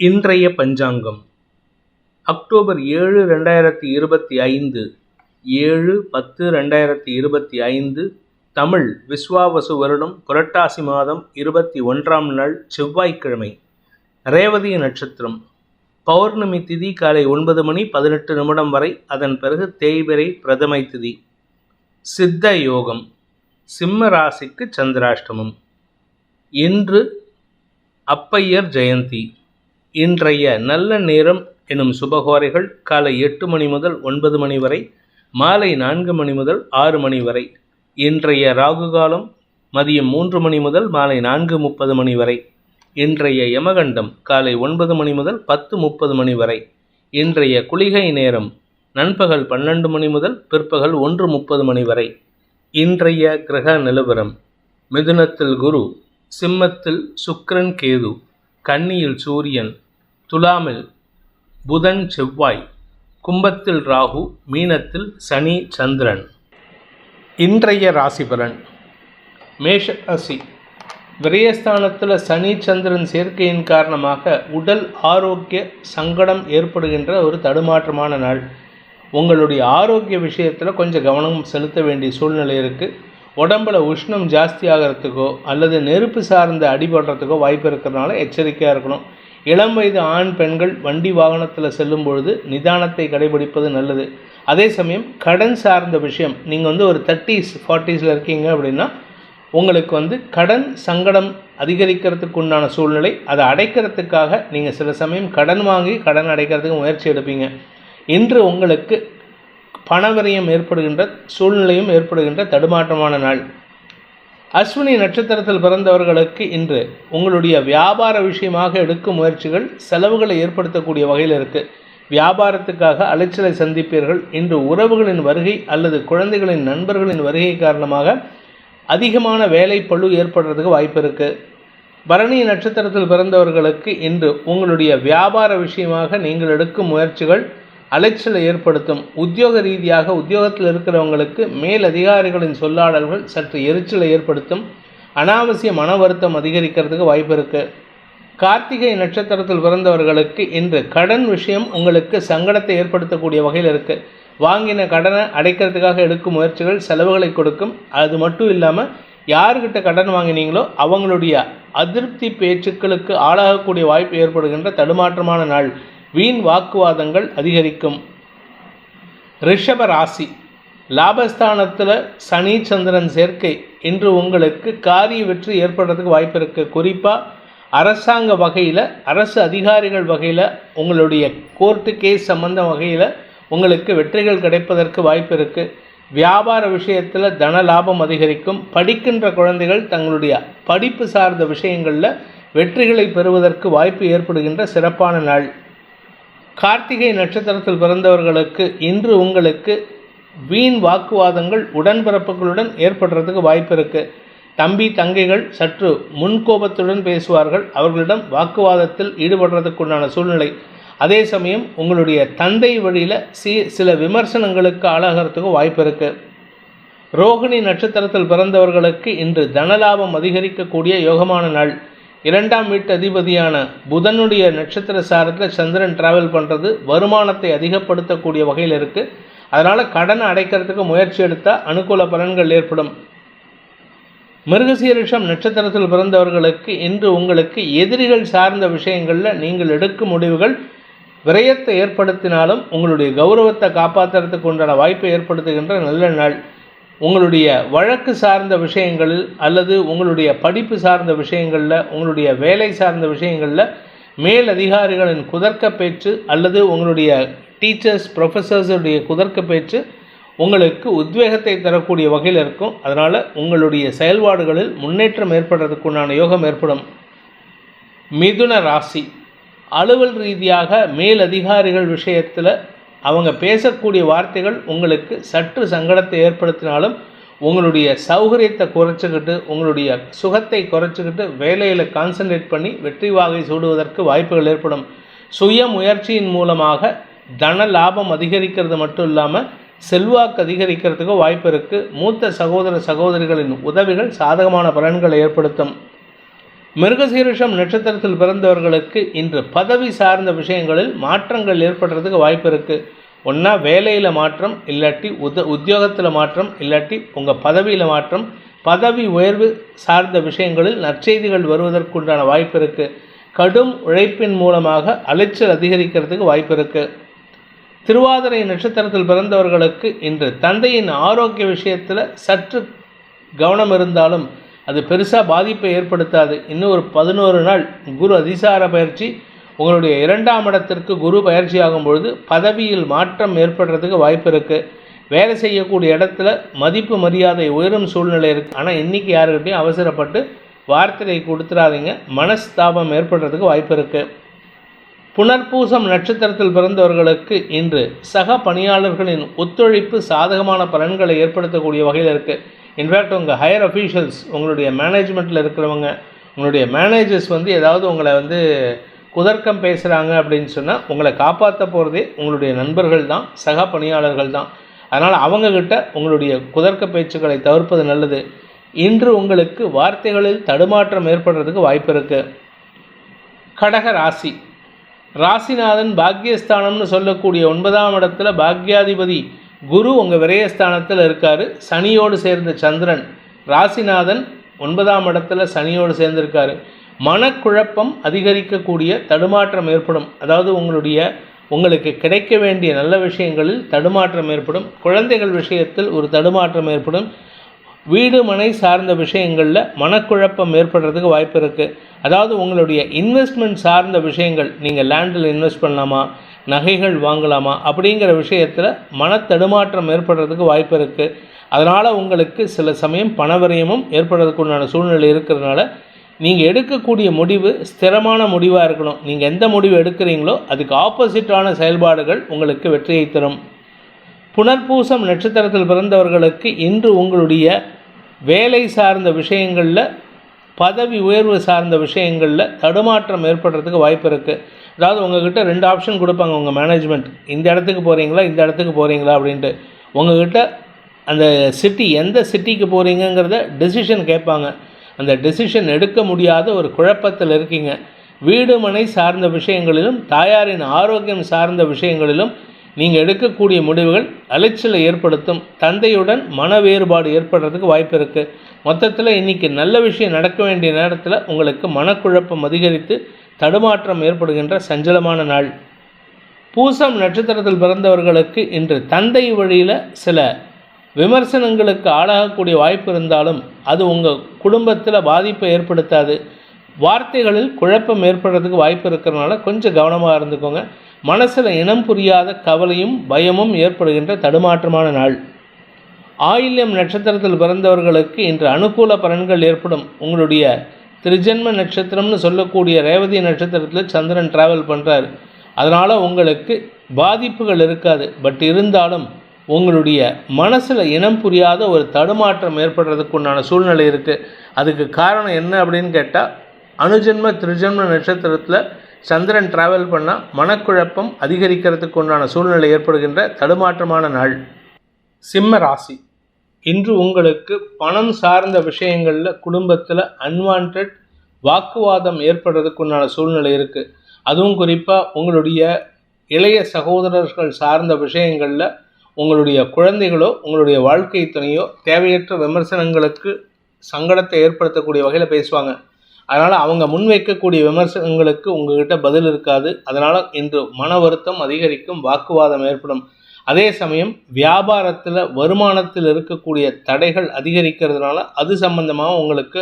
இன்றைய பஞ்சாங்கம். அக்டோபர் ஏழு ரெண்டாயிரத்தி இருபத்தி ஐந்து. ஏழு பத்து ரெண்டாயிரத்தி இருபத்தி ஐந்து. தமிழ் விஸ்வாவசு வருடம் புரட்டாசி மாதம் இருபத்தி ஒன்றாம் நாள் செவ்வாய்க்கிழமை. ரேவதி நட்சத்திரம். பௌர்ணமி திதி காலை ஒன்பது மணி பதினெட்டு நிமிடம் வரை அதன் பிறகு தேய்பிரை பிரதமை திதி. சித்த யோகம். சிம்ம ராசிக்கு சந்திராஷ்டமம். இன்று அப்பையர் ஜெயந்தி. இன்றைய நல்ல நேரம் எனும் சுபகோரைகள் காலை எட்டு மணி முதல் ஒன்பது மணி வரை மாலை நான்கு மணி முதல் ஆறு மணி வரை இன்றைய ராகு காலம் மதியம் மூன்று மணி முதல் மாலை நான்கு முப்பது மணி வரை இன்றைய யமகண்டம் காலை ஒன்பது மணி முதல் பத்து முப்பது மணி வரை இன்றைய குளிகை நேரம் நண்பகல் பன்னெண்டு மணி முதல் பிற்பகல் ஒன்று முப்பது மணி வரை இன்றைய கிரக நிலவரம் மிதுனத்தில் குரு சிம்மத்தில் சுக்ரன் கேது கன்னியில் சூரியன் துலாமில் புதன் செவ்வாய் கும்பத்தில் ராகு மீனத்தில் சனி சந்திரன். இன்றைய ராசி பலன்? மேஷ ராசி. விரயஸ்தானத்தில் சனி சந்திரன் சேர்க்கையின் காரணமாக உடல் ஆரோக்கிய சங்கடம் ஏற்படுகின்ற ஒரு தடுமாற்றமான நாள். உங்களுடைய ஆரோக்கிய விஷயத்தில் கொஞ்சம் கவனம் செலுத்த வேண்டிய சூழ்நிலை இருக்குது உடம்புல உஷ்ணம் ஜாஸ்தி ஆகிறதுக்கோ அல்லது நெருப்பு சார்ந்த அடிபடுறதுக்கோ வாய்ப்பு இருக்கிறதுனால எச்சரிக்கையாக இருக்கணும். இளம் வயது ஆண் பெண்கள் வண்டி வாகனத்தில் செல்லும் பொழுது நிதானத்தை கடைபிடிப்பது நல்லது. அதே சமயம் கடன் சார்ந்த விஷயம் நீங்கள் வந்து ஒரு தேர்ட்டிஸ் ஃபார்ட்டிஸில் இருக்கீங்க அப்படின்னா உங்களுக்கு வந்து கடன் சங்கடம் அதிகரிக்கிறதுக்கு உண்டான சூழ்நிலை அதை அடைக்கிறதுக்காக நீங்கள் சில சமயம் கடன் வாங்கி கடன் அடைக்கிறதுக்கு முயற்சி எடுப்பீங்க. இன்று உங்களுக்கு பணவரியம் ஏற்படுகின்ற சூழ்நிலையும் ஏற்படுகின்ற தடுமாற்றமான நாள். அஸ்வினி நட்சத்திரத்தில் பிறந்தவர்களுக்கு இன்று உங்களுடைய வியாபார விஷயமாக எடுக்கும் முயற்சிகள் செலவுகளை ஏற்படுத்தக்கூடிய வகையில் இருக்குது வியாபாரத்துக்காக அலைச்சலை சந்திப்பீர்கள். இன்று உறவுகளின் வருகை அல்லது குழந்தைகளின் நண்பர்களின் வருகை காரணமாக அதிகமான வேலை பழு ஏற்படுறதுக்கு வாய்ப்பு இருக்குது பரணி நட்சத்திரத்தில் பிறந்தவர்களுக்கு இன்று உங்களுடைய வியாபார விஷயமாக நீங்கள் எடுக்கும் முயற்சிகள் அலைச்சலை ஏற்படுத்தும் உத்தியோக ரீதியாக உத்தியோகத்தில் இருக்கிறவங்களுக்கு மேல் அதிகாரிகளின் சொல்லாடல்கள் சற்று எரிச்சலை ஏற்படுத்தும். அனாவசிய மன வருத்தம் அதிகரிக்கிறதுக்கு வாய்ப்பு இருக்குது கார்த்திகை நட்சத்திரத்தில் பிறந்தவர்களுக்கு இன்று கடன் விஷயம் உங்களுக்கு சங்கடத்தை ஏற்படுத்தக்கூடிய வகையில் இருக்குது வாங்கின கடனை அடைக்கிறதுக்காக எடுக்கும் முயற்சிகள் செலவுகளை கொடுக்கும். அது மட்டும் இல்லாமல் யாருக்கிட்ட கடன் வாங்கினீங்களோ அவங்களுடைய அதிருப்தி பேச்சுக்களுக்கு ஆளாகக்கூடிய வாய்ப்பு ஏற்படுகின்ற தடுமாற்றமான நாள். வீண் வாக்குவாதங்கள் அதிகரிக்கும். ரிஷப ராசி லாபஸ்தானத்தில் சனி சந்திரன் சேர்க்கை. இன்று உங்களுக்கு காரிய வெற்றி ஏற்படுறதுக்கு வாய்ப்பு இருக்குது குறிப்பாக அரசாங்க வகையில் அரசு அதிகாரிகள் வகையில் உங்களுடைய கோர்ட்டு கேஸ் சம்பந்த வகையில் உங்களுக்கு வெற்றிகள் கிடைப்பதற்கு வாய்ப்பு இருக்குது வியாபார விஷயத்தில் தன லாபம் அதிகரிக்கும். படிக்கின்ற குழந்தைகள் தங்களுடைய படிப்பு சார்ந்த விஷயங்களில் வெற்றிகளை பெறுவதற்கு வாய்ப்பு ஏற்படுகின்ற சிறப்பான நாள். கார்த்திகை நட்சத்திரத்தில் பிறந்தவர்களுக்கு இன்று உங்களுக்கு வீண் வாக்குவாதங்கள் உடன்பிறப்புகளுடன் ஏற்படுறதுக்கு வாய்ப்பு இருக்குது தம்பி தங்கைகள் சற்று முன்கோபத்துடன் பேசுவார்கள். அவர்களிடம் வாக்குவாதத்தில் ஈடுபடுறதுக்குண்டான சூழ்நிலை. அதே சமயம் உங்களுடைய தந்தை வழியில் சி சில விமர்சனங்களுக்கு ஆளாகிறதுக்கு வாய்ப்பு இருக்குது ரோகிணி நட்சத்திரத்தில் பிறந்தவர்களுக்கு இன்று தனலாபம் அதிகரிக்கக்கூடிய யோகமான நாள். இரண்டாம் வீட்டு அதிபதியான புதனுடைய நட்சத்திர சாரத்தில் சந்திரன் டிராவல் பண்ணுறது வருமானத்தை அதிகப்படுத்தக்கூடிய வகையில் இருக்குது அதனால் கடனை அடைக்கிறதுக்கு முயற்சி எடுத்தால் அனுகூல பலன்கள் ஏற்படும். மிருகசீரிஷம் நட்சத்திரத்தில் பிறந்தவர்களுக்கு இன்று உங்களுக்கு எதிரிகள் சார்ந்த விஷயங்களில் நீங்கள் எடுக்கும் முடிவுகள் விரயத்தை ஏற்படுத்தினாலும் உங்களுடைய கௌரவத்தை காப்பாற்றுறதுக்கு உண்டான வாய்ப்பை ஏற்படுத்துகின்ற நல்ல நாள். உங்களுடைய வழக்கு சார்ந்த விஷயங்களில் அல்லது உங்களுடைய படிப்பு சார்ந்த விஷயங்களில் உங்களுடைய வேலை சார்ந்த விஷயங்களில் மேல் அதிகாரிகளின் குதர்க்க பேச்சு அல்லது உங்களுடைய டீச்சர்ஸ் ப்ரொஃபஸர்ஸுடைய குதர்க்க பேச்சு உங்களுக்கு உத்வேகத்தை தரக்கூடிய வகையில் இருக்கும். அதனால் உங்களுடைய செயல்பாடுகளில் முன்னேற்றம் ஏற்படுறதுக்குண்டான யோகம் ஏற்படும். மிதுன ராசி. அலுவல் ரீதியாக மேல் அதிகாரிகள் விஷயத்தில் அவங்க பேசக்கூடிய வார்த்தைகள் உங்களுக்கு சற்று சங்கடத்தை ஏற்படுத்தினாலும் உங்களுடைய சௌகரியத்தை குறைச்சிக்கிட்டு உங்களுடைய சுகத்தை குறைச்சிக்கிட்டு வேலையில் கான்சன்ட்ரேட் பண்ணி வெற்றி வாகை சூடுவதற்கு வாய்ப்புகள் ஏற்படும். சுய முயற்சியின் மூலமாக தன லாபம் அதிகரிக்கிறது மட்டும் இல்லாமல் செல்வாக்கு அதிகரிக்கிறதுக்கு வாய்ப்பு இருக்குது மூத்த சகோதர சகோதரிகளின் உதவிகள் சாதகமான பலன்களை ஏற்படுத்தும். மிருகசீரிஷம் நட்சத்திரத்தில் பிறந்தவர்களுக்கு இன்று பதவி சார்ந்த விஷயங்களில் மாற்றங்கள் ஏற்படுறதுக்கு வாய்ப்பு இருக்குது ஒன்றா வேலையில் மாற்றம் இல்லாட்டி உத உத்தியோகத்தில் மாற்றம் இல்லாட்டி உங்கள் பதவியில் மாற்றம் பதவி உயர்வு சார்ந்த விஷயங்களில் நற்செய்திகள் வருவதற்குண்டான வாய்ப்பு இருக்குது கடும் உழைப்பின் மூலமாக அலைச்சல் அதிகரிக்கிறதுக்கு வாய்ப்பு இருக்குது திருவாதிரை நட்சத்திரத்தில் பிறந்தவர்களுக்கு இன்று தந்தையின் ஆரோக்கிய விஷயத்தில் சற்று கவனம் இருந்தாலும் அது பெருசாக பாதிப்பை ஏற்படுத்தாது. இன்னும் ஒரு பதினோரு நாள் குரு அதிசார பயிற்சி உங்களுடைய இரண்டாம் இடத்திற்கு குரு பயிற்சி ஆகும் பொழுது பதவியில் மாற்றம் ஏற்படுறதுக்கு வாய்ப்பு இருக்குது வேலை செய்யக்கூடிய இடத்துல மதிப்பு மரியாதை உயரும் சூழ்நிலை இருக்குது ஆனால் இன்றைக்கி யாருக்கிட்டையும் அவசரப்பட்டு வார்த்தையை கொடுத்துடாதீங்க மனஸ்தாபம் ஏற்படுறதுக்கு வாய்ப்பு இருக்குது புனர்பூசம் நட்சத்திரத்தில் பிறந்தவர்களுக்கு இன்று சக பணியாளர்களின் ஒத்துழைப்பு சாதகமான பலன்களை ஏற்படுத்தக்கூடிய வகையில் இருக்குது இன்ஃபேக்ட் உங்கள் ஹையர் அஃபீஷியல்ஸ் உங்களுடைய மேனேஜ்மெண்ட்டில் இருக்கிறவங்க உங்களுடைய மேனேஜர்ஸ் வந்து ஏதாவது உங்களை வந்து குதர்க்கம் பேசுகிறாங்க அப்படின்னு சொன்னால் உங்களை காப்பாற்ற போகிறதே உங்களுடைய நண்பர்கள் தான் சக பணியாளர்கள் தான். அதனால் அவங்கக்கிட்ட உங்களுடைய குதர்க்க பேச்சுக்களை தவிர்ப்பது நல்லது. இன்று உங்களுக்கு வார்த்தைகளில் தடுமாற்றம் ஏற்படுறதுக்கு வாய்ப்பு இருக்குது கடக ராசி. ராசிநாதன் பாக்யஸ்தானம்னு சொல்லக்கூடிய ஒன்பதாம் இடத்துல பாக்யாதிபதி குரு உங்கள் விரயஸ்தானத்தில் இருக்கார். சனியோடு சேர்ந்த சந்திரன் ராசிநாதன் ஒன்பதாம் இடத்துல சனியோடு சேர்ந்திருக்காரு. மனக்குழப்பம் அதிகரிக்கக்கூடிய தடுமாற்றம் ஏற்படும். அதாவது உங்களுடைய உங்களுக்கு கிடைக்க வேண்டிய நல்ல விஷயங்களில் தடுமாற்றம் ஏற்படும். குழந்தைகள் விஷயத்தில் ஒரு தடுமாற்றம் ஏற்படும். வீடு மனை சார்ந்த விஷயங்களில் மனக்குழப்பம் ஏற்படுறதுக்கு வாய்ப்பு இருக்குது அதாவது உங்களுடைய இன்வெஸ்ட்மெண்ட் சார்ந்த விஷயங்கள் நீங்கள் லேண்டில் இன்வெஸ்ட் பண்ணலாமா? நகைகள் வாங்கலாமா அப்படிங்கிற விஷயத்தில் மனத்தடுமாற்றம் ஏற்படுறதுக்கு வாய்ப்பு இருக்குது அதனால் உங்களுக்கு சில சமயம் பணவரையமும் ஏற்படுறதுக்கு உண்டான சூழ்நிலை இருக்கிறதுனால நீங்கள் எடுக்கக்கூடிய முடிவு ஸ்திரமான முடிவாக இருக்கணும். நீங்கள் எந்த முடிவு எடுக்கிறீங்களோ அதுக்கு ஆப்போசிட்டான செயல்பாடுகள் உங்களுக்கு வெற்றியை தரும். புனர்பூசம் நட்சத்திரத்தில் பிறந்தவர்களுக்கு இன்று உங்களுடைய வேலை சார்ந்த விஷயங்களில் பதவி உயர்வு சார்ந்த விஷயங்களில் தடுமாற்றம் ஏற்படுறதுக்கு வாய்ப்பு இருக்குது அதாவது உங்ககிட்ட ரெண்டு ஆப்ஷன் கொடுப்பாங்க உங்கள் மேனேஜ்மெண்ட் இந்த இடத்துக்கு போகிறீங்களா இந்த இடத்துக்கு போகிறீங்களா அப்படின்ட்டு. உங்ககிட்ட அந்த சிட்டி எந்த சிட்டிக்கு போகிறீங்கங்கிறத டெசிஷன் கேட்பாங்க. அந்த டெசிஷன் எடுக்க முடியாத ஒரு குழப்பத்தில் இருக்கீங்க. வீடு மனை சார்ந்த விஷயங்களிலும் தாயாரின் ஆரோக்கியம் சார்ந்த விஷயங்களிலும் நீங்கள் எடுக்கக்கூடிய முடிவுகள் அலைச்சலை ஏற்படுத்தும். தந்தையுடன் மன வேறுபாடு ஏற்படுறதுக்கு வாய்ப்பு இருக்குது மொத்தத்தில் இன்றைக்கி நல்ல விஷயம் நடக்க வேண்டிய நேரத்தில் உங்களுக்கு மனக்குழப்பம் அதிகரித்து தடுமாற்றம் ஏற்படுகின்ற சஞ்சலமான நாள். பூசம் நட்சத்திரத்தில் பிறந்தவர்களுக்கு இன்று தந்தை வழியில் சில விமர்சனங்களுக்கு ஆளாகக்கூடிய வாய்ப்பு இருந்தாலும் அது உங்கள் குடும்பத்தில் பாதிப்பை ஏற்படுத்தாது. வார்த்தைகளில் குழப்பம் ஏற்படுறதுக்கு வாய்ப்பு இருக்கிறனால கொஞ்சம் கவனமாக இருந்துக்கோங்க. மனசில் இனம் புரியாத கவலையும் பயமும் ஏற்படுகின்ற தடுமாற்றமான நாள். ஆயில்யம் நட்சத்திரத்தில் பிறந்தவர்களுக்கு இன்று அனுகூல பலன்கள் ஏற்படும். உங்களுடைய திருஜென்ம நட்சத்திரம்னு சொல்லக்கூடிய ரேவதி நட்சத்திரத்தில் சந்திரன் ட்ராவல் பண்ணுறார் அதனால் உங்களுக்கு பாதிப்புகள் இருக்காது. பட் இருந்தாலும் உங்களுடைய மனசில் இனம் புரியாத ஒரு தடுமாற்றம் ஏற்படுறதுக்கு உண்டான சூழ்நிலை இருக்குது அதுக்கு காரணம் என்ன அப்படின்னு கேட்டால் அணுஜென்ம திருஜென்ம நட்சத்திரத்தில் சந்திரன் ட்ராவல் பண்ணால் மனக்குழப்பம் அதிகரிக்கிறதுக்கு உண்டான சூழ்நிலை ஏற்படுகின்ற தடுமாற்றமான நாள். சிம்ம ராசி. இன்று உங்களுக்கு பணம் சார்ந்த விஷயங்களில் குடும்பத்தில் அன்வான்ட் வாக்குவாதம் ஏற்படுறதுக்கு உண்டான சூழ்நிலை இருக்குது அதுவும் குறிப்பாக உங்களுடைய இளைய சகோதரர்கள் சார்ந்த விஷயங்களில் உங்களுடைய குழந்தைகளோ உங்களுடைய வாழ்க்கை துணையோ தேவையற்ற விமர்சனங்களுக்கு சங்கடத்தை ஏற்படுத்தக்கூடிய வகையில் பேசுவாங்க. அதனால் அவங்க முன்வைக்கக்கூடிய விமர்சனங்களுக்கு உங்ககிட்ட பதில் இருக்காது. அதனால் இன்று மன வருத்தம் அதிகரிக்கும் வாக்குவாதம் ஏற்படும். அதே சமயம் வியாபாரத்தில் வருமானத்தில் இருக்கக்கூடிய தடைகள் அதிகரிக்கிறதுனால அது சம்பந்தமாக உங்களுக்கு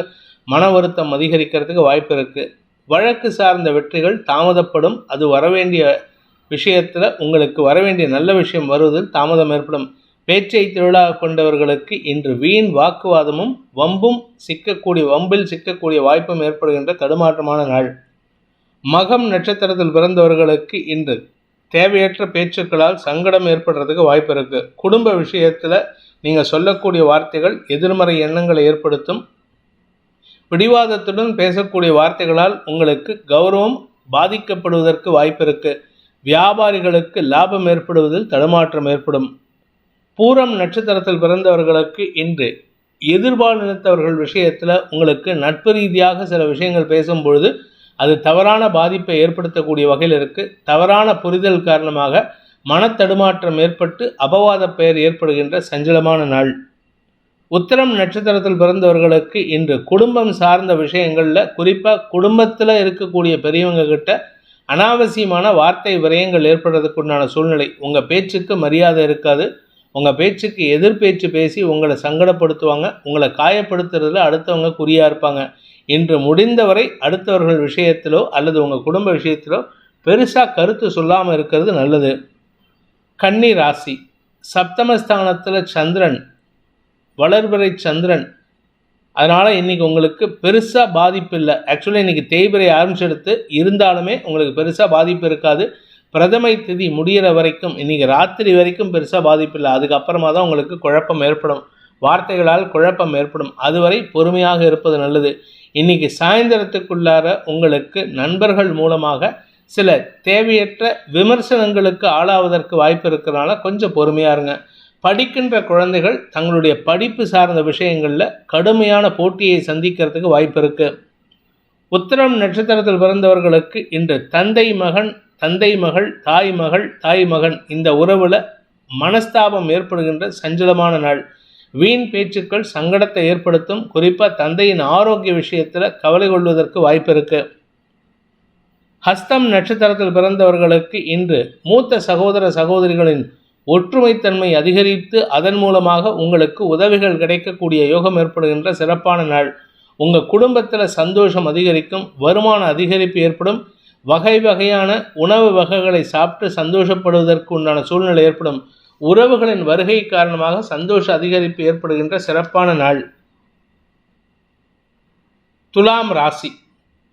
மன வருத்தம் அதிகரிக்கிறதுக்கு வாய்ப்பு இருக்குது வழக்கு சார்ந்த வெற்றிகள் தாமதப்படும். அது வரவேண்டிய விஷயத்தில் உங்களுக்கு வரவேண்டிய நல்ல விஷயம் வருவதில் தாமதம் ஏற்படும். பேச்சை திருவிழா கொண்டவர்களுக்கு இன்று வீண் வாக்குவாதமும் வம்பும் சிக்கக்கூடிய வம்பில் சிக்கக்கூடிய வாய்ப்பும் ஏற்படுகின்ற தடுமாற்றமான நாள். மகம் நட்சத்திரத்தில் பிறந்தவர்களுக்கு இன்று தேவையற்ற பேச்சுக்களால் சங்கடம் ஏற்படுறதுக்கு வாய்ப்பு இருக்குது குடும்ப விஷயத்தில் நீங்கள் சொல்லக்கூடிய வார்த்தைகள் எதிர்மறை எண்ணங்களை ஏற்படுத்தும். பிடிவாதத்துடன் பேசக்கூடிய வார்த்தைகளால் உங்களுக்கு கௌரவம் பாதிக்கப்படுவதற்கு வாய்ப்பு இருக்குது வியாபாரிகளுக்கு லாபம் ஏற்படுவதில் தடுமாற்றம் ஏற்படும். பூரம் நட்சத்திரத்தில் பிறந்தவர்களுக்கு இன்று எதிர்பாலினத்தவர்கள் விஷயத்தில் உங்களுக்கு நட்பு ரீதியாக சில விஷயங்கள் பேசும்பொழுது அது தவறான பாதிப்பை ஏற்படுத்தக்கூடிய வகையில் இருக்குது தவறான புரிதல் காரணமாக மனத்தடுமாற்றம் ஏற்பட்டு அபவாத பெயர் ஏற்படுகின்ற சஞ்சலமான நாள். உத்தரம் நட்சத்திரத்தில் பிறந்தவர்களுக்கு இன்று குடும்பம் சார்ந்த விஷயங்களில் குறிப்பாக குடும்பத்தில் இருக்கக்கூடிய பெரியவங்க கிட்ட அனாவசியமான வார்த்தை விரயங்கள் ஏற்படுறதுக்கு உண்டான சூழ்நிலை. உங்கள் பேச்சுக்கு மரியாதை இருக்காது. உங்கள் பேச்சுக்கு எதிர்பேச்சு பேசி உங்களை சங்கடப்படுத்துவாங்க. உங்களை காயப்படுத்துறதுல அடுத்தவங்க குறியாக இருப்பாங்க. இன்று முடிந்தவரை அடுத்தவர்கள் விஷயத்திலோ அல்லது உங்கள் குடும்ப விஷயத்திலோ பெருசாக கருத்து சொல்லாமல் இருக்கிறது நல்லது. கன்னி ராசி. சப்தமஸ்தானத்தில் சந்திரன் வளர்பிறை சந்திரன். அதனால் இன்றைக்கி உங்களுக்கு பெருசாக பாதிப்பு இல்லை. ஆக்சுவலாக இன்றைக்கி தேய்பிரை ஆரம்பிச்செடுத்து இருந்தாலுமே உங்களுக்கு பெருசாக பாதிப்பு இருக்காது. பிரதமை திதி முடிகிற வரைக்கும் இன்றைக்கி ராத்திரி வரைக்கும் பெருசாக பாதிப்பு இல்லை. அதுக்கப்புறமா தான் உங்களுக்கு குழப்பம் ஏற்படும். வார்த்தைகளால் குழப்பம் ஏற்படும். அதுவரை பொறுமையாக இருப்பது நல்லது. இன்னைக்கு சாயந்தரத்துக்குள்ளார உங்களுக்கு நண்பர்கள் மூலமாக சில தேவையற்ற விமர்சனங்களுக்கு ஆளாவதற்கு வாய்ப்பு இருக்கிறனால கொஞ்சம் பொறுமையாக இருங்க. படிக்கின்ற குழந்தைகள் தங்களுடைய படிப்பு சார்ந்த விஷயங்களில் கடுமையான போட்டியை சந்திக்கிறதுக்கு வாய்ப்பு இருக்குது உத்தரம் நட்சத்திரத்தில் பிறந்தவர்களுக்கு இன்று தந்தை மகன் தந்தை மகள் தாய் மகள் தாய் மகன் இந்த உறவில் மனஸ்தாபம் ஏற்படுகின்ற சஞ்சலமான நாள். வீண் பேச்சுக்கள் சங்கடத்தை ஏற்படுத்தும் குறிப்பாக தந்தையின் ஆரோக்கிய விஷயத்தில் கவலை கொள்வதற்கு வாய்ப்பு இருக்கு. ஹஸ்தம் நட்சத்திரத்தில் பிறந்தவர்களுக்கு இன்று மூத்த சகோதர சகோதரிகளின் ஒற்றுமைத்தன்மை அதிகரித்து அதன் மூலமாக உங்களுக்கு உதவிகள் கிடைக்கக்கூடிய யோகம் ஏற்படுகின்ற சிறப்பான நாள். உங்கள் குடும்பத்தில் சந்தோஷம் அதிகரிக்கும் வருமான அதிகரிப்பு ஏற்படும் வகை வகையான உணவு வகைகளை சாப்பிட்டு சந்தோஷப்படுவதற்கு உண்டான சூழ்நிலை ஏற்படும். உறவுகளின் வருகை காரணமாக சந்தோஷ அதிகரிப்பு ஏற்படுகின்ற சிறப்பான நாள். துலாம் ராசி.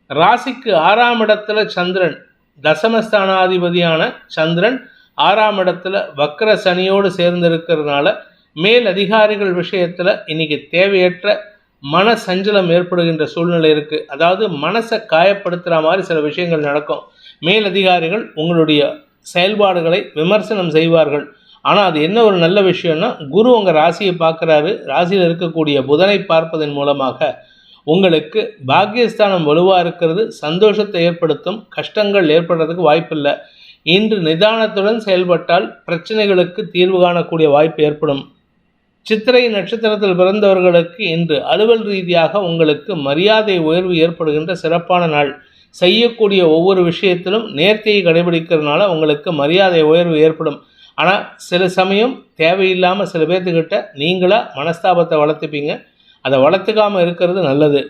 ராசிக்கு ஆறாம் இடத்துல சந்திரன். தசமஸ்தானாதிபதியான சந்திரன் ஆறாம் இடத்துல வக்கர சனியோடு சேர்ந்திருக்கிறதுனால மேல் அதிகாரிகள் விஷயத்தில் இன்னைக்கு தேவையற்ற மன சஞ்சலம் ஏற்படுகின்ற சூழ்நிலை இருக்குது அதாவது மனசை காயப்படுத்துகிற மாதிரி சில விஷயங்கள் நடக்கும். மேல் அதிகாரிகள் உங்களுடைய செயல்பாடுகளை விமர்சனம் செய்வார்கள். ஆனால் அது என்ன ஒரு நல்ல விஷயம்னா குரு உங்கள் ராசியை பார்க்குறாரு. ராசியில் இருக்கக்கூடிய புதனை பார்ப்பதன் மூலமாக உங்களுக்கு பாக்கியஸ்தானம் வலுவாக இருக்கிறது சந்தோஷத்தை ஏற்படுத்தும் கஷ்டங்கள் ஏற்படுறதுக்கு வாய்ப்பில்லை. இன்று நிதானத்துடன் செயல்பட்டால் பிரச்சனைகளுக்கு தீர்வு காணக்கூடிய வாய்ப்பு ஏற்படும். சித்திரை நட்சத்திரத்தில் பிறந்தவர்களுக்கு இன்று அலுவல் ரீதியாக உங்களுக்கு மரியாதை உயர்வு ஏற்படுகின்ற சிறப்பான நாள். செய்யக்கூடிய ஒவ்வொரு விஷயத்திலும் நேர்த்தியை கடைபிடிக்கிறதுனால உங்களுக்கு மரியாதை உயர்வு ஏற்படும். ஆனால் சில சமயம் தேவையில்லாமல் சில பேர்த்துக்கிட்ட நீங்களாக மனஸ்தாபத்தை வளர்த்துப்பீங்க. அதை வளர்த்துக்காமல் இருக்கிறது நல்லது.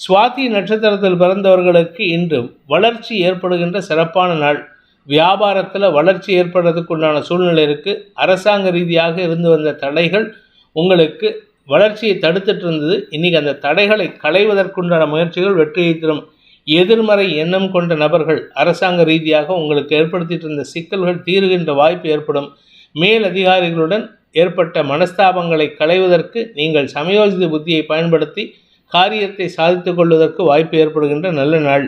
சுவாதி நட்சத்திரத்தில் பிறந்தவர்களுக்கு இன்று வளர்ச்சி ஏற்படுகின்ற சிறப்பான நாள். வியாபாரத்தில் வளர்ச்சி ஏற்படுறதுக்குண்டான சூழ்நிலை இருக்குது அரசாங்க ரீதியாக இருந்து வந்த தடைகள் உங்களுக்கு வளர்ச்சியை தடுத்துட்டு இருந்தது. இன்றைக்கி அந்த தடைகளை களைவதற்குண்டான முயற்சிகள் வெற்றியை தரும். எதிர்மறை எண்ணம் கொண்ட நபர்கள் அரசாங்க ரீதியாக உங்களுக்கு ஏற்படுத்திட்டு இருந்த சிக்கல்கள் தீருகின்ற வாய்ப்பு ஏற்படும். மேல் அதிகாரிகளுடன் ஏற்பட்ட மனஸ்தாபங்களை களைவதற்கு நீங்கள் சமயோஜித புத்தியை பயன்படுத்தி காரியத்தை சாதித்து கொள்வதற்கு வாய்ப்பு ஏற்படுகின்ற நல்ல நாள்.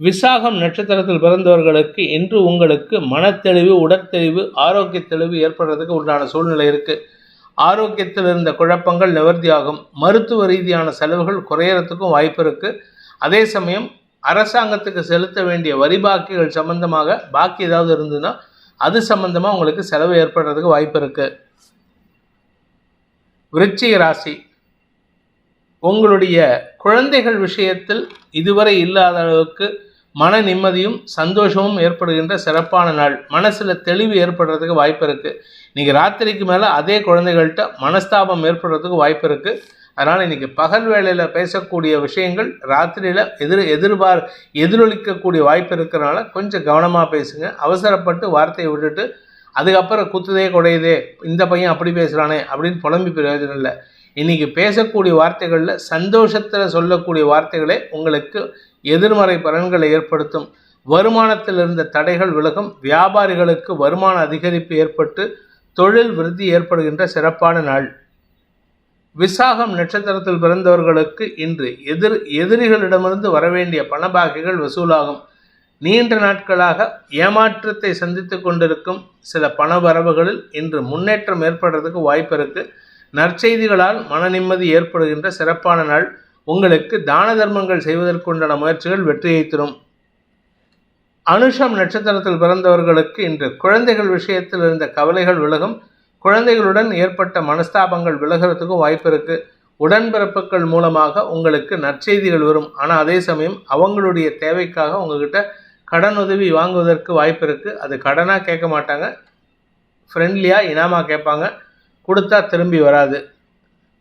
விசாகம் நட்சத்திரத்தில் பிறந்தவர்களுக்கு இன்று உங்களுக்கு மனத்தெளிவு உடற்தெளிவு ஆரோக்கிய தெளிவு ஏற்படுறதுக்கு உண்டான சூழ்நிலை இருக்குது ஆரோக்கியத்தில் இருந்த குழப்பங்கள் நிவர்த்தியாகும். மருத்துவ ரீதியான செலவுகள் குறையறதுக்கும் வாய்ப்பு இருக்குது அதே சமயம் அரசாங்கத்துக்கு செலுத்த வேண்டிய வரி பாக்கிகள் சம்பந்தமாக பாக்கி ஏதாவது இருந்ததுன்னா அது சம்பந்தமாக உங்களுக்கு செலவு ஏற்படுறதுக்கு வாய்ப்பு இருக்குது விருச்சிக ராசி உங்களுடைய குழந்தைகள் விஷயத்தில் இதுவரை இல்லாத அளவுக்கு மன நிம்மதியும் சந்தோஷமும் ஏற்படுகின்ற சிறப்பான நாள். மனசில் தெளிவு ஏற்படுறதுக்கு வாய்ப்பு இருக்குது இன்றைக்கி ராத்திரிக்கு மேலே அதே குழந்தைகள்கிட்ட மனஸ்தாபம் ஏற்படுறதுக்கு வாய்ப்பு இருக்குது அதனால் இன்றைக்கி பகல் வேளையில் பேசக்கூடிய விஷயங்கள் ராத்திரியில் எதிர் எதிர்பார் எதிரொலிக்கக்கூடிய வாய்ப்பு இருக்கிறனால கொஞ்சம் கவனமாக பேசுங்க. அவசரப்பட்டு வார்த்தையை விட்டுட்டு அதுக்கப்புறம் குத்துதே குடையுதே இந்த பையன் அப்படி பேசுகிறானே அப்படின்னு புலம்பி பிரயோஜனம் இல்லை. இன்றைக்கி பேசக்கூடிய வார்த்தைகளில் சந்தோஷத்தில் சொல்லக்கூடிய வார்த்தைகளே உங்களுக்கு எதிர்மறை பலன்களை ஏற்படுத்தும். வருமானத்தில் இருந்த தடைகள் விலகும். வியாபாரிகளுக்கு வருமான அதிகரிப்பு ஏற்பட்டு தொழில் விருத்தி ஏற்படுகின்ற சிறப்பான நாள். விசாகம் நட்சத்திரத்தில் பிறந்தவர்களுக்கு இன்று எதிர் எதிரிகளிடமிருந்து வரவேண்டிய பணபாக்கிகள் வசூலாகும். நீண்ட நாட்களாக ஏமாற்றத்தை சந்தித்து கொண்டிருக்கும் சில பண வரவுகளில் இன்று முன்னேற்றம் ஏற்படுறதுக்கு வாய்ப்பு இருக்குது நற்செய்திகளால் மன நிம்மதி ஏற்படுகின்ற சிறப்பான நாள். உங்களுக்கு தான தர்மங்கள் செய்வதற்குண்டான முயற்சிகள் வெற்றியை தரும். அனுஷம் நட்சத்திரத்தில் பிறந்தவர்களுக்கு இன்று குழந்தைகள் விஷயத்தில் இருந்த கவலைகள் விலகும். குழந்தைகளுடன் ஏற்பட்ட மனஸ்தாபங்கள் விலகிறதுக்கும் வாய்ப்பு இருக்கு. உடன்பிறப்புகள் மூலமாக உங்களுக்கு நற்செய்திகள் வரும். ஆனால் அதே சமயம் அவங்களுடைய தேவைக்காக உங்ககிட்ட கடன் உதவி வாங்குவதற்கு வாய்ப்பு இருக்குது அது கடனாக கேட்க மாட்டாங்க. ஃப்ரெண்ட்லியாக இனாமாக கேட்பாங்க. கொடுத்தா திரும்பி வராது.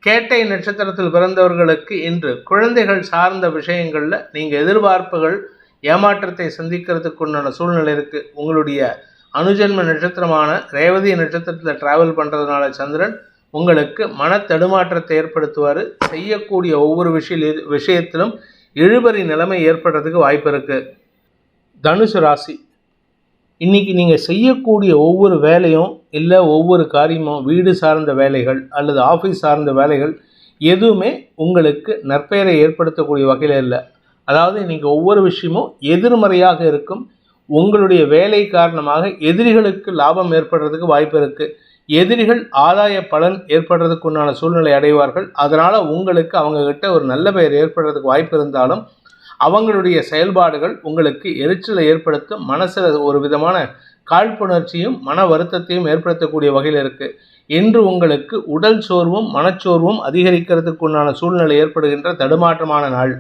கேட்டை நட்சத்திரத்தில் பிறந்தவர்களுக்கு இன்று குழந்தைகள் சார்ந்த விஷயங்களில் நீங்கள் எதிர்பார்ப்புகள் ஏமாற்றத்தை சந்திக்கிறதுக்குண்டான சூழ்நிலை இருக்குது உங்களுடைய அனுஜன்ம நட்சத்திரமான ரேவதி நட்சத்திரத்தில் டிராவல் பண்ணுறதுனால சந்திரன் உங்களுக்கு மன தடுமாற்றத்தை ஏற்படுத்துவார். செய்யக்கூடிய ஒவ்வொரு விஷய விஷயத்திலும் இழுபறி நிலைமை ஏற்படுறதுக்கு வாய்ப்பு இருக்குது தனுசு ராசி. இன்னைக்கு நீங்கள் செய்யக்கூடிய ஒவ்வொரு வேலையும் இல்லை ஒவ்வொரு காரியமும் வீடு சார்ந்த வேலைகள் அல்லது ஆஃபீஸ் சார்ந்த வேலைகள் எதுவுமே உங்களுக்கு நற்பெயரை ஏற்படுத்தக்கூடிய வகையில் இல்லை. அதாவது நீங்கள் ஒவ்வொரு விஷயமும் எதிர்மறையாக இருக்கும். உங்களுடைய வேலை காரணமாக எதிரிகளுக்கு லாபம் ஏற்படுறதுக்கு வாய்ப்பு இருக்குது எதிரிகள் ஆதாய பலன் ஏற்படுறதுக்கு உண்டான சூழ்நிலை அடைவார்கள். அதனால் உங்களுக்கு அவங்கக்கிட்ட ஒரு நல்ல பெயர் ஏற்படுறதுக்கு வாய்ப்பு இருந்தாலும் அவங்களுடைய செயல்பாடுகள் உங்களுக்கு எரிச்சலை ஏற்படுத்தும் மனசில் ஒரு விதமான காழ்ப்புணர்ச்சியும் மன வருத்தத்தையும் ஏற்படுத்தக்கூடிய வகையில் இருக்குது இன்று உங்களுக்கு உடல் சோர்வும் மனச்சோர்வும் அதிகரிக்கிறதுக்கு உண்டான சூழ்நிலை ஏற்படுகின்ற தடுமாற்றமான நாள்.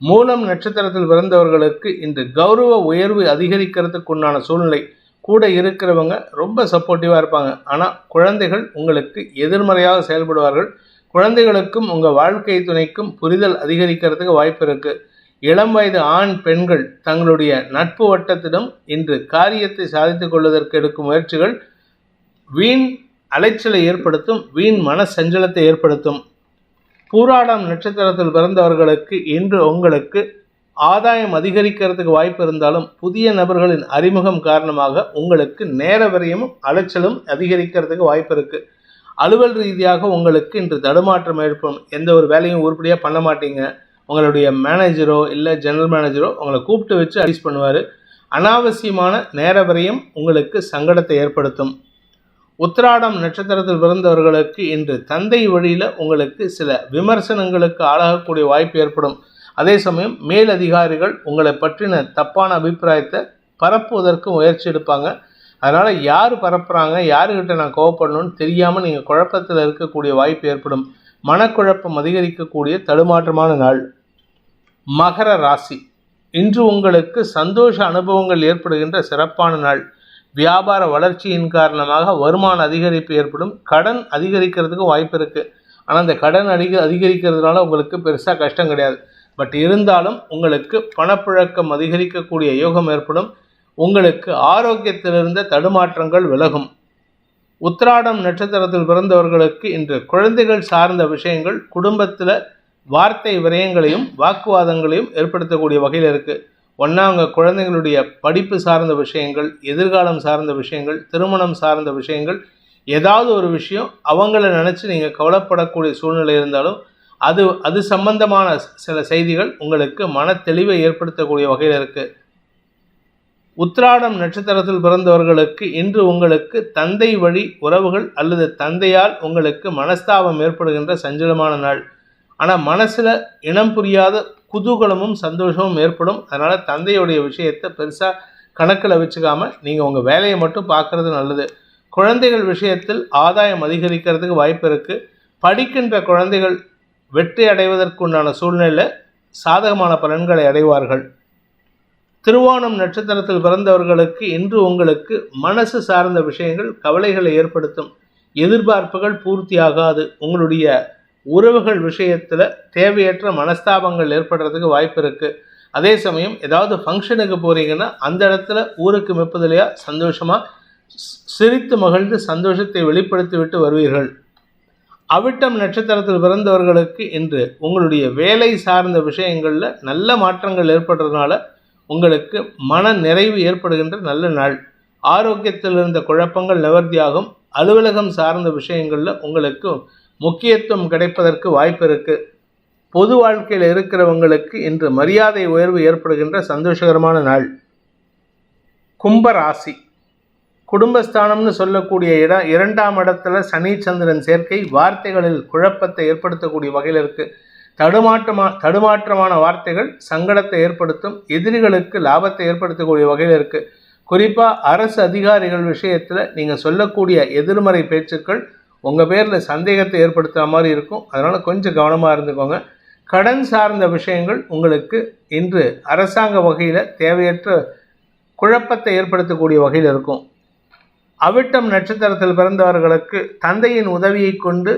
மூலம் நட்சத்திரத்தில் பிறந்தவர்களுக்கு இன்று கௌரவ உயர்வு அதிகரிக்கிறதுக்கு உண்டான சூழ்நிலை. கூட இருக்கிறவங்க ரொம்ப சப்போர்ட்டிவாக இருப்பாங்க. ஆனால் குழந்தைகள் உங்களுக்கு எதிர்மறையாக செயல்படுவார்கள். குழந்தைகளுக்கும் உங்கள் வாழ்க்கை துணைக்கும் புரிதல் அதிகரிக்கிறதுக்கு வாய்ப்பு இருக்குது இளம் வயது ஆண் பெண்கள் தங்களுடைய நட்பு வட்டத்திடம் இன்று காரியத்தை சாதித்துக் கொள்வதற்கு எடுக்கும் முயற்சிகள் வீண் அலைச்சலை ஏற்படுத்தும் வீண் மன சஞ்சலத்தை ஏற்படுத்தும். பூராடம் நட்சத்திரத்தில் பிறந்தவர்களுக்கு இன்று உங்களுக்கு ஆதாயம் அதிகரிக்கிறதுக்கு வாய்ப்பு இருந்தாலும் புதிய நபர்களின் அறிமுகம் காரணமாக உங்களுக்கு நேர விரயமும் அலைச்சலும் அதிகரிக்கிறதுக்கு வாய்ப்பு இருக்குது அலுவல் ரீதியாக உங்களுக்கு இன்று தடுமாற்றம் ஏற்படும். எந்த ஒரு வேலையும் உருப்படியாக பண்ண மாட்டீங்க. உங்களுடைய மேனேஜரோ இல்லை ஜெனரல் மேனேஜரோ உங்களை கூப்பிட்டு வச்சு அட்வைஸ் பண்ணுவார். அனாவசியமான நேர விரயம் உங்களுக்கு சங்கடத்தை ஏற்படுத்தும். உத்திராடம் நட்சத்திரத்தில் பிறந்தவர்களுக்கு இன்று தந்தை வழியில் உங்களுக்கு சில விமர்சனங்களுக்கு ஆளாகக்கூடிய வாய்ப்பு ஏற்படும். அதே சமயம் மேலதிகாரிகள் உங்களை பற்றின தப்பான அபிப்பிராயத்தை பரப்புவதற்கு முயற்சி எடுப்பாங்க. அதனால் யார் பரப்புகிறாங்க யாருக்கிட்ட நான் கோவப்படணும்னு தெரியாமல் நீங்கள் குழப்பத்தில் இருக்கக்கூடிய வாய்ப்பு ஏற்படும். மனக்குழப்பம் அதிகரிக்கக்கூடிய தடுமாற்றமான நாள். மகர ராசி. இன்று உங்களுக்கு சந்தோஷ அனுபவங்கள் ஏற்படுகின்ற சிறப்பான நாள். வியாபார வளர்ச்சியின் காரணமாக வருமான அதிகரிப்பு ஏற்படும். கடன் அதிகரிக்கிறதுக்கு வாய்ப்பு இருக்குது ஆனால் அந்த கடன் அதிக அதிகரிக்கிறதுனால உங்களுக்கு பெருசாக கஷ்டம் கிடையாது. பட் இருந்தாலும் உங்களுக்கு பணப்புழக்கம் அதிகரிக்கக்கூடிய யோகம் ஏற்படும். உங்களுக்கு ஆரோக்கியத்திலிருந்த தடுமாற்றங்கள் விலகும். உத்திராடம் நட்சத்திரத்தில் பிறந்தவர்களுக்கு இன்று குழந்தைகள் சார்ந்த விஷயங்கள் குடும்பத்தில் வார்த்தை விரயங்களையும் வாக்குவாதங்களையும் ஏற்படுத்தக்கூடிய வகையில் இருக்குது ஒன்றா அவங்க குழந்தைங்களுடைய படிப்பு சார்ந்த விஷயங்கள் எதிர்காலம் சார்ந்த விஷயங்கள் திருமணம் சார்ந்த விஷயங்கள் ஏதாவது ஒரு விஷயம் அவங்கள நினச்சி நீங்கள் கவலைப்படக்கூடிய சூழ்நிலை இருந்தாலும் அது அது சம்பந்தமான சில செய்திகள் உங்களுக்கு மன தெளிவை ஏற்படுத்தக்கூடிய வகையில் இருக்குது உத்ராடம் நட்சத்திரத்தில் பிறந்தவர்களுக்கு இன்று உங்களுக்கு தந்தை வழி உறவுகள் அல்லது தந்தையால் உங்களுக்கு மனஸ்தாபம் ஏற்படுகின்ற சஞ்சலமான நாள். ஆனால் மனசில் இனம் புரியாத குதூகலமும் சந்தோஷமும் ஏற்படும். அதனால் தந்தையுடைய விஷயத்தை பெருசாக கணக்கில் வச்சுக்காமல் நீங்கள் உங்கள் வேலையை மட்டும் பார்க்குறது நல்லது. குழந்தைகள் விஷயத்தில் ஆதாயம் அதிகரிக்கிறதுக்கு வாய்ப்பு இருக்குது படிக்கின்ற குழந்தைகள் வெற்றி அடைவதற்குண்டான சூழ்நிலை சாதகமான பலன்களை அடைவார்கள். திருவோணம் நட்சத்திரத்தில் பிறந்தவர்களுக்கு இன்று உங்களுக்கு மனசு சார்ந்த விஷயங்கள் கவலைகளை ஏற்படுத்தும். எதிர்பார்ப்புகள் பூர்த்தியாகாது. உங்களுடைய உறவுகள் விஷயத்தில் தேவையற்ற மனஸ்தாபங்கள் ஏற்படுறதுக்கு வாய்ப்பு இருக்குது அதே சமயம் ஏதாவது ஃபங்க்ஷனுக்கு போகிறீங்கன்னா அந்த இடத்துல ஊருக்கு மெப்பதிலையா சந்தோஷமாக சிரித்து மகிழ்ந்து சந்தோஷத்தை வெளிப்படுத்தி விட்டு வருவீர்கள். அவிட்டம் நட்சத்திரத்தில் பிறந்தவர்களுக்கு இன்று உங்களுடைய வேலை சார்ந்த விஷயங்களில் நல்ல மாற்றங்கள் ஏற்படுறதுனால உங்களுக்கு மன நிறைவு ஏற்படுகின்ற நல்ல நாள். ஆரோக்கியத்தில் இருந்த குழப்பங்கள் நிவர்த்தியாகும். அலுவலகம் சார்ந்த விஷயங்களில் உங்களுக்கு முக்கியத்துவம் கிடைப்பதற்கு வாய்ப்பு இருக்குது பொது வாழ்க்கையில் இருக்கிறவங்களுக்கு இன்று மரியாதை உயர்வு ஏற்படுகின்ற சந்தோஷகரமான நாள். கும்பராசி குடும்பஸ்தானம்னு சொல்லக்கூடிய இடம் இரண்டாம் இடத்துல சனி சந்திரன் சேர்க்கை வார்த்தைகளில் குழப்பத்தை ஏற்படுத்தக்கூடிய வகையில் இருக்குது தடுமாற்றமா தடுமாற்றமான வார்த்தைகள் சங்கடத்தை ஏற்படுத்தும் எதிரிகளுக்கு லாபத்தை ஏற்படுத்தக்கூடிய வகையில் இருக்குது குறிப்பாக அரசு அதிகாரிகள் விஷயத்தில் நீங்கள் சொல்லக்கூடிய எதிர்மறை பேச்சுக்கள் உங்கள் பேரில் சந்தேகத்தை ஏற்படுத்துகிற மாதிரி இருக்கும். அதனால் கொஞ்சம் கவனமாக இருந்துக்கோங்க. கடன் சார்ந்த விஷயங்கள் உங்களுக்கு இன்று அரசாங்க வகையில் தேவையற்ற குழப்பத்தை ஏற்படுத்தக்கூடிய வகையில் இருக்கும். அவிட்டம் நட்சத்திரத்தில் பிறந்தவர்களுக்கு தந்தையின் உதவியை கொண்டு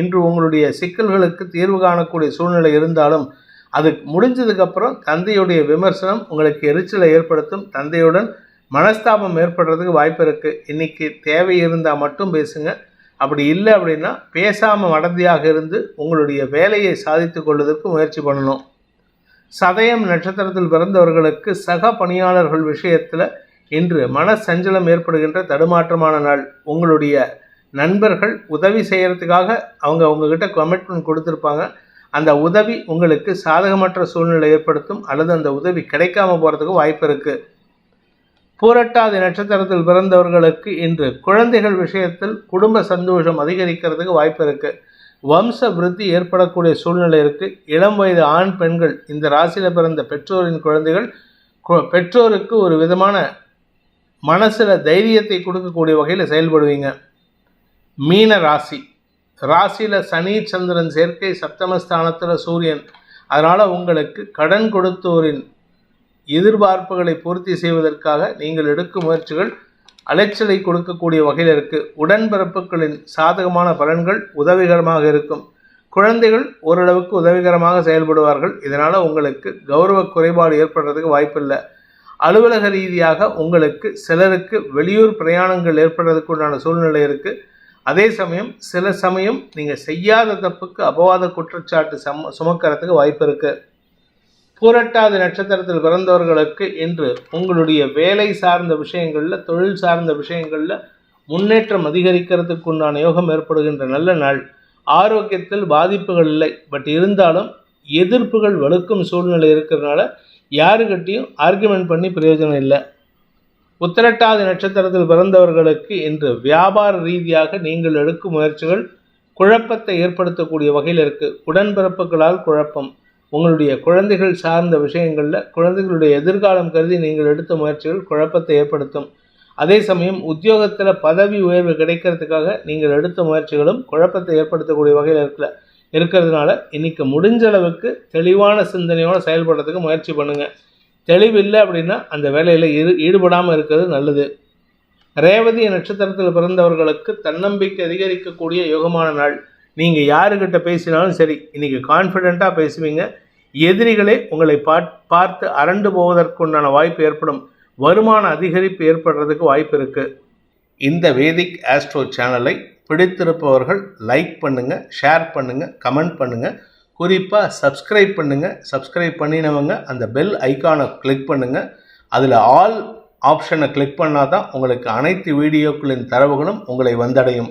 இன்று உங்களுடைய சிக்கல்களுக்கு தீர்வு காணக்கூடிய சூழ்நிலை இருந்தாலும் அது முடிஞ்சதுக்கப்புறம் தந்தையுடைய விமர்சனம் உங்களுக்கு எரிச்சலை ஏற்படுத்தும். தந்தையுடன் மனஸ்தாபம் ஏற்படுறதுக்கு வாய்ப்பு இருக்குது இன்றைக்கி தேவை இருந்தால் மட்டும் பேசுங்கள் அப்படி இல்லை அப்படின்னா பேசாமல் மடந்தியாக இருந்து உங்களுடைய வேலையை சாதித்து கொள்வதற்கு முயற்சி பண்ணணும். சதயம் நட்சத்திரத்தில் பிறந்தவர்களுக்கு சக பணியாளர்கள் விஷயத்தில் இன்று மன சஞ்சலம் ஏற்படுகின்ற தடுமாற்றமான நாள். உங்களுடைய நண்பர்கள் உதவி செய்கிறதுக்காக அவங்க உங்ககிட்ட கமிட்மெண்ட் கொடுத்துருப்பாங்க. அந்த உதவி உங்களுக்கு சாதகமற்ற சூழ்நிலை ஏற்படுத்தும் அல்லது அந்த உதவி கிடைக்காம போகிறதுக்கு வாய்ப்பு இருக்குது பூரட்டாதி நட்சத்திரத்தில் பிறந்தவர்களுக்கு இன்று குழந்தைகள் விஷயத்தில் குடும்ப சந்தோஷம் அதிகரிக்கிறதுக்கு வாய்ப்பு இருக்குது வம்ச விருத்தி ஏற்படக்கூடிய சூழ்நிலை இருக்குது இளம் வயது ஆண் பெண்கள் இந்த ராசியில் பிறந்த பெற்றோரின் குழந்தைகள் பெற்றோருக்கு ஒரு விதமான மனசில் தைரியத்தை கொடுக்கக்கூடிய வகையில் செயல்படுவீங்க. மீன ராசி. ராசியில் சனி சந்திரன் சேர்க்கை சப்தமஸ்தானத்தில் சூரியன். அதனால் உங்களுக்கு கடன் கொடுத்தோரின் எதிர்பார்ப்புகளை பூர்த்தி செய்வதற்காக நீங்கள் எடுக்கும் முயற்சிகள் அலைச்சலை கொடுக்கக்கூடிய வகையில் இருக்குது உடன்பிறப்புகளின் சாதகமான பலன்கள் உதவிகரமாக இருக்கும். குழந்தைகள் ஓரளவுக்கு உதவிகரமாக செயல்படுவார்கள். இதனால் உங்களுக்கு கௌரவ குறைபாடு ஏற்படுறதுக்கு வாய்ப்பில்லை. அலுவலக ரீதியாக உங்களுக்கு சிலருக்கு வெளியூர் பிரயாணங்கள் ஏற்படுறதுக்கு உண்டான சூழ்நிலை இருக்குது அதே சமயம் சில சமயம் நீங்கள் செய்யாத தப்புக்கு அபவாத குற்றச்சாட்டு சம சுமக்கிறதுக்கு வாய்ப்பு இருக்குது பூரட்டாதி நட்சத்திரத்தில் பிறந்தவர்களுக்கு இன்று உங்களுடைய வேலை சார்ந்த விஷயங்களில் தொழில் சார்ந்த விஷயங்களில் முன்னேற்றம் அதிகரிக்கிறதுக்கு உண்டான யோகம் ஏற்படுகின்ற நல்ல நாள். ஆரோக்கியத்தில் பாதிப்புகள் இல்லை. பட் இருந்தாலும் எதிர்ப்புகள் வலுக்கும் சூழ்நிலை இருக்கிறதுனால யாருக்கிட்டையும் ஆர்குமெண்ட் பண்ணி பிரயோஜனம் இல்லை. உத்திரட்டாதி நட்சத்திரத்தில் பிறந்தவர்களுக்கு இன்று வியாபார ரீதியாக நீங்கள் எடுக்கும் முயற்சிகள் குழப்பத்தை ஏற்படுத்தக்கூடிய வகையில் இருக்குது உடன்பிறப்புகளால் குழப்பம். உங்களுடைய குழந்தைகள் சார்ந்த விஷயங்களில் குழந்தைகளுடைய எதிர்காலம் கருதி நீங்கள் எடுத்த முயற்சிகள் குழப்பத்தை ஏற்படுத்தும். அதே சமயம் உத்தியோகத்தில் பதவி உயர்வு கிடைக்கிறதுக்காக நீங்கள் எடுத்த முயற்சிகளும் குழப்பத்தை ஏற்படுத்தக்கூடிய வகையில் இருக்கல. இருக்கிறதுனால இன்றைக்கி முடிஞ்ச அளவுக்கு தெளிவான சிந்தனையோடு செயல்படுறதுக்கு முயற்சி பண்ணுங்கள் தெளிவில்லை அப்படின்னா அந்த வேலையில் இரு ஈடுபடாமல் இருக்கிறது நல்லது. ரேவதி நட்சத்திரத்தில் பிறந்தவர்களுக்கு தன்னம்பிக்கை அதிகரிக்கக்கூடிய யோகமான நாள். நீங்கள் யாருக்கிட்ட பேசினாலும் சரி இன்றைக்கி கான்ஃபிடெண்ட்டாக பேசுவீங்க. எதிரிகளே உங்களை பார்த்து அரண்டு போவதற்குண்டான வாய்ப்பு ஏற்படும். வருமான அதிகரிப்பு ஏற்படுறதுக்கு வாய்ப்பு இருக்குது இந்த வேதிக் ஆஸ்ட்ரோ சேனலை பிடித்திருப்பவர்கள் லைக் பண்ணுங்கள் ஷேர் பண்ணுங்கள் கமெண்ட் பண்ணுங்கள் குறிப்பாக சப்ஸ்கிரைப் பண்ணுங்கள் சப்ஸ்கிரைப் பண்ணினவங்க அந்த பெல் ஐக்கானை கிளிக் பண்ணுங்கள் அதில் ஆல் ஆப்ஷனை கிளிக் பண்ணால் தான் உங்களுக்கு அனைத்து வீடியோக்களின் தரவுகளும் உங்களை வந்தடையும்.